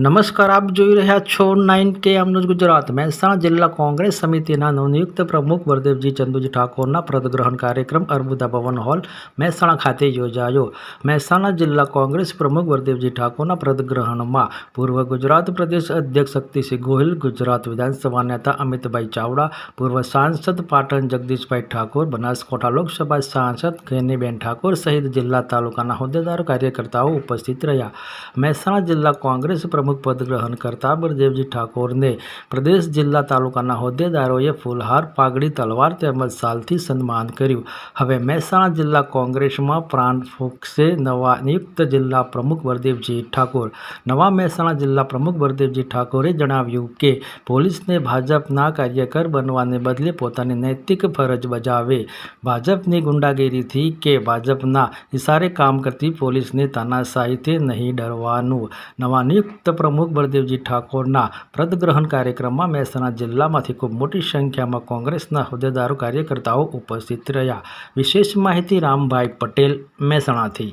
નમસ્કાર આપ જોઈ રહ્યા છો નાઇન કે અમનું ગુજરાત મહેસાણા જિલ્લા કોંગ્રેસ સમિતિના નવનિયુક્ત પ્રમુખ વરદેવજી ચંદુજી ઠાકોરના પ્રદગ્રહણ કાર્યક્રમ અર્બુદા ભવન હોલ મહેસાણા ખાતે યોજાયો મહેસાણા જિલ્લા કોંગ્રેસ પ્રમુખ વરદેવજી ઠાકોરના પ્રદગ્રહણમાં પૂર્વ ગુજરાત પ્રદેશ અધ્યક્ષ શક્તિસિંહ ગોહિલ ગુજરાત વિધાનસભા નેતા અમિતભાઈ ચાવડા પૂર્વ સાંસદ પાટણ જગદીશભાઈ ઠાકોર બનાસકાંઠા લોકસભા સાંસદ ઘેનીબેન ઠાકોર સહિત જિલ્લા તાલુકાના હોદ્દેદારો કાર્યકર્તાઓ ઉપસ્થિત રહ્યા મહેસાણા જિલ્લા કોંગ્રેસ પ્રમુખ પદ ગ્રહણ કરતા બળદેવજી ઠાકોરને પ્રદેશ જિલ્લા તાલુકાના હોદ્દેદારોએ ફૂલહાર, પાઘડી, તલવાર તેમજ સાલથી સન્માન કર્યું. હવે મહેસાણા જિલ્લા કોંગ્રેસમાં પ્રાણ ફૂંકશે નવા નિયુક્ત જિલ્લા પ્રમુખ બળદેવજી ઠાકોર. નવા મહેસાણા જિલ્લા પ્રમુખ બળદેવજી ઠાકોરે જણાવ્યું કે, પોલીસને ભાજપના કાર્યકર બનવાને બદલે પોતાની નૈતિક ફરજ બજાવે. ભાજપની ગુંડાગીરીથી કે ભાજપના ઇશારે કામ કરતી પોલીસને તાનાશાહીથી નહીં ડરવાનું. નવા નિયુક્ત પ્રમુખ બળદેવજી ઠાકોરના પદગ્રહણ કાર્યક્રમમાં મહેસાણા જિલ્લામાંથી ખૂબ મોટી સંખ્યામાં કોંગ્રેસના હોદ્દેદારો કાર્યકર્તાઓ ઉપસ્થિત રહ્યા. વિશેષ માહિતી રામભાઈ પટેલ, મહેસાણાથી.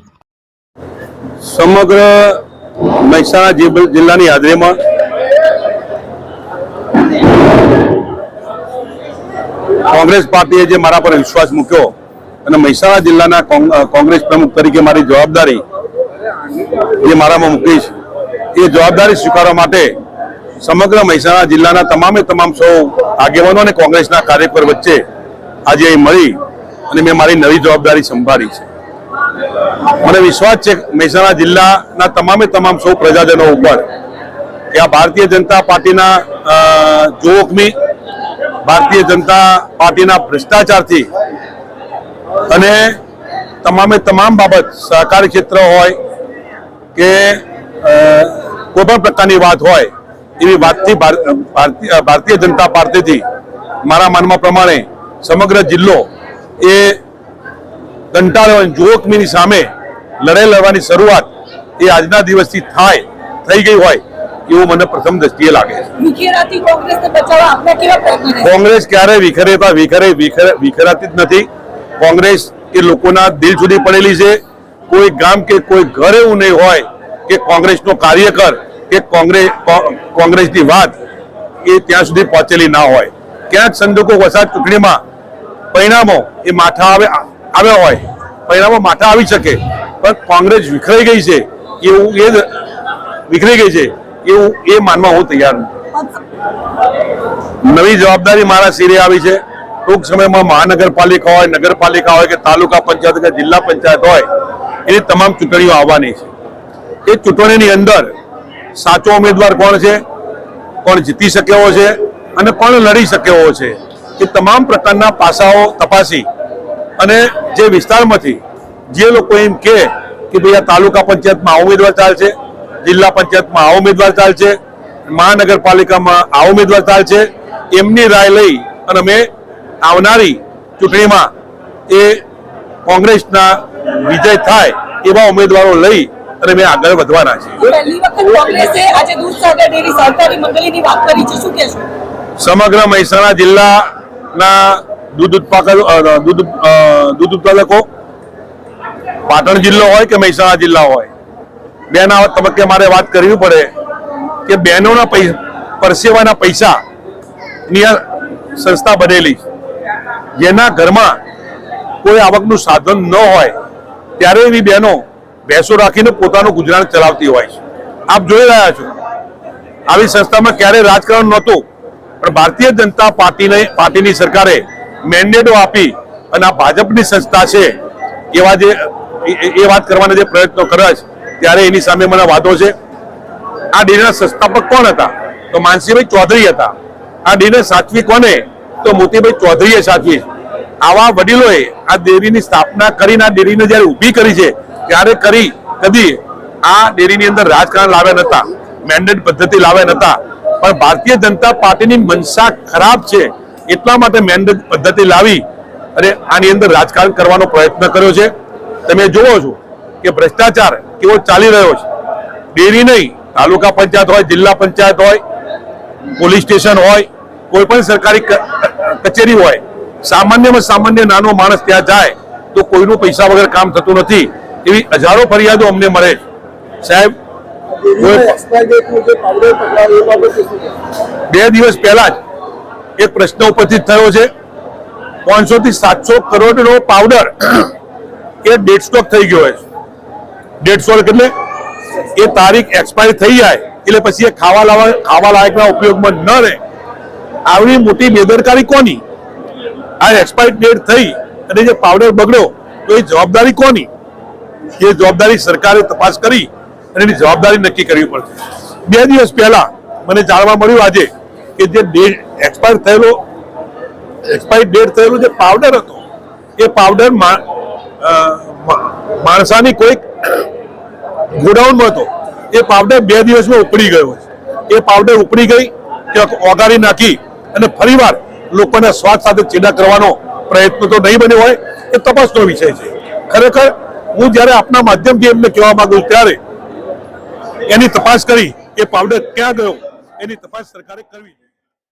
સમગ્ર મહેસાણા જિલ્લાની હાજરીમાં કોંગ્રેસ પાર્ટીએ જે મારા પર વિશ્વાસ મૂક્યો અને મહેસાણા જિલ્લાના કોંગ્રેસ પ્રમુખ તરીકે મારી જવાબદારી જે મારામાં મૂકી છે એ જવાબદારી સ્વીકારવા માટે સમગ્ર મહેસાણા જિલ્લાના તમામે તમામ સૌ આગેવાનો અને કોંગ્રેસના કાર્યકર વચ્ચે આજે અહીં મળી અને મેં મારી નવી જવાબદારી સંભાળી છે. મને વિશ્વાસ છે મહેસાણા જિલ્લાના તમામે તમામ સૌ પ્રજાજનો ઉપર કે આ ભારતીય જનતા પાર્ટીના જોખમી ભારતીય જનતા પાર્ટીના ભ્રષ્ટાચારથી અને તમામે તમામ બાબત સહકારી ક્ષેત્ર હોય કે કોઈ પણ પ્રકારની વાત હોય એવી વાતથી ભારતીય જનતા પાર્ટીથી મારા માનમાં પ્રમાણે સમગ્ર જિલ્લો એ કંટાળવાની જોખમીની સામે લડાઈ લડવાની શરૂઆત એ આજના દિવસથી થાય થઈ ગઈ હોય એવું મને પ્રથમ દ્રષ્ટિએ લાગે છે? કોંગ્રેસ ક્યારે વિખરેતા વિખરે વિખરે વિખરાતી જ નથી. કોંગ્રેસ એ લોકોના દિલ સુધી પડેલી છે. કોઈ ગામ કે કોઈ ઘર એવું નહીં હોય કે કોંગ્રેસનો કાર્યકર કે કોંગ્રેસ કોંગ્રેસની વાત એ ત્યાં સુધી પહોંચેલી ના હોય. ક્યાંક સંજોગો વસાત ચૂંટણીમાં પરિણામો એ માથા આવે આવ્યા હોય. પરિણામો માથા આવી શકે. પણ કોંગ્રેસ વિખરાઈ ગઈ છે. એવું એ વિખરાઈ ગઈ છે. એવું એ માનવા હું તૈયાર નવી જવાબદારી મારા શિરે આવી છે. ટૂંક સમયમાં મહાનગરપાલિકા હોય, નગરપાલિકા હોય કે તાલુકા પંચાયત કે જિલ્લા પંચાયત હોય, એની તમામ ચૂંટણીઓ આવવાની છે. એ ચૂંટણીની અંદર સાચો ઉમેદવાર કોણ છે? કોણ જીતી શક્યો છે? અને કોણ લડી શક્યો છે? એ તમામ પ્રકારના પાસાઓ તપાસી અને જે વિસ્તારમાંથી જે લોકો એમ કહે કે ભાઈ આ તાલુકા પંચાયતમાં આ ઉમેદવાર ચાલશે, જિલ્લા પંચાયતમાં આ ઉમેદવાર ચાલશે, મહાનગરપાલિકામાં આ ઉમેદવાર ચાલશે, એમની રાય લઈ અને અમે આવનારી ચૂંટણીમાં એ કોંગ્રેસના વિજય થાય એવા ઉમેદવારો લઈ અને અમે આગળ વધવાના છીએ સમગ્ર મહેસાણા જિલ્લાના દૂધ ઉત્પાદક દૂધ દૂધ ઉત્પાદકો પાટણ જિલ્લો હોય કે મહેસાણા જિલ્લા હોય બેના તબક્કે મારે વાત કરવી પડે કે બહેનોના પરસેવાના પૈસા ની આ સંસ્થા બનેલી છે. જેના ઘરમાં કોઈ આવકનું સાધન ન હોય ત્યારે એવી બહેનો ભેંસો રાખીને પોતાનું ગુજરાન ચલાવતી હોય છે. આપ જોઈ રહ્યા છો. આવી સંસ્થામાં ક્યારે રાજકારણ નહોતું, પણ ભારતીય જનતા પાર્ટીને, પાર્ટીની સરકારે મેન્ડેટો આપી અને આ ભાજપની સંસ્થા છે, એવા જે, એ- વાત કરવાના જે પ્રયત્નો કર્યા છે, ત્યારે એની સામે મને વાતો છે. આ ડેરીના સંસ્થાપક કોણ હતા? તો માનસીભાઈ ચૌધરી હતા. આ ડેરીને સાચવી કોને? તો મોતીભાઈ ચૌધરીએ સાચવી આવા વડીલોએ આ ડેરીની સ્થાપના કરીને આ ડેરીને જ્યારે ઊભી કરી છે ત્યારે કરી કદી આ ડેરીની અંદર રાજકારણ લાવ્યા નતા મેન્ડેટ પદ્ધતિ લાવ્યા નતા. પણ ભારતીય જનતા પાર્ટીની મનસા ખરાબ છે એટલા માટે મેન્ડેટ પદ્ધતિ લાવી અને આની અંદર રાજકારણ કરવાનો પ્રયત્ન કર્યો છે. તમે જોવો છો કે ભ્રષ્ટાચાર કેવો ચાલી રહ્યો છે. ડેરી નહીં, તાલુકા પંચાયત હોય, જિલ્લા પંચાયત હોય, પોલીસ સ્ટેશન હોય, કોઈ પણ સરકારી કચેરી હોય, સામાન્યમાં સામાન્ય નાનો માણસ ત્યાં જાય તો કોઈનું પૈસા વગર કામ થતું નથી. એવી હજારો ફરિયાદો અમને મળે. સાહેબ? બે દિવસ પહેલા જ એક પ્રશ્ન ઉપસ્થિત થયો છે. પાંચસો થી સાતસો કરોડનો પાવડર એ ડેડ સ્ટોક થઈ ગયો છે ડેડ સ્ટોક એટલે એ તારીખ એક્સપાયર થઈ જાય એટલે પછી એ ખાવા લાવા ખાવા લાયકના ઉપયોગમાં ન રહે. આવી મોટી બેદરકારી કોની? આ એક્સપાયર ડેટ થઈ અને જે પાવડર બગડ્યો તો એ જવાબદારી કોની? એ જવાબદારી સરકારે તપાસ કરી અને એની જવાબદારી નક્કી કરવી પડશે. બે દિવસ પહેલા મને જાણવા મળ્યું આજે કે જે ડેટ એક્સપાયર થયેલો, એક્સપાયર ડેટ થયેલો જે પાવડર હતો, એ પાવડર માણસાની કોઈક ગોડાઉનમાં હતો. એ પાવડર બે દિવસમાં ઉપડી ગયો છે. એ પાવડર ઉપડી ગઈ કે ઓગાળી નાખી અને ફરીવાર લોકોના સ્વાદ સાથે ચેડા કરવાનો પ્રયત્ન તો નહીં બન્યો હોય, એ તપાસનો વિષય છે. ખરેખર હું જ્યારે આપના માધ્યમથી એમને કહેવા માંગુ ત્યારે એની તપાસ કરી એ પાવડર ક્યાં ગયો, એની તપાસ સરકારે કરવી.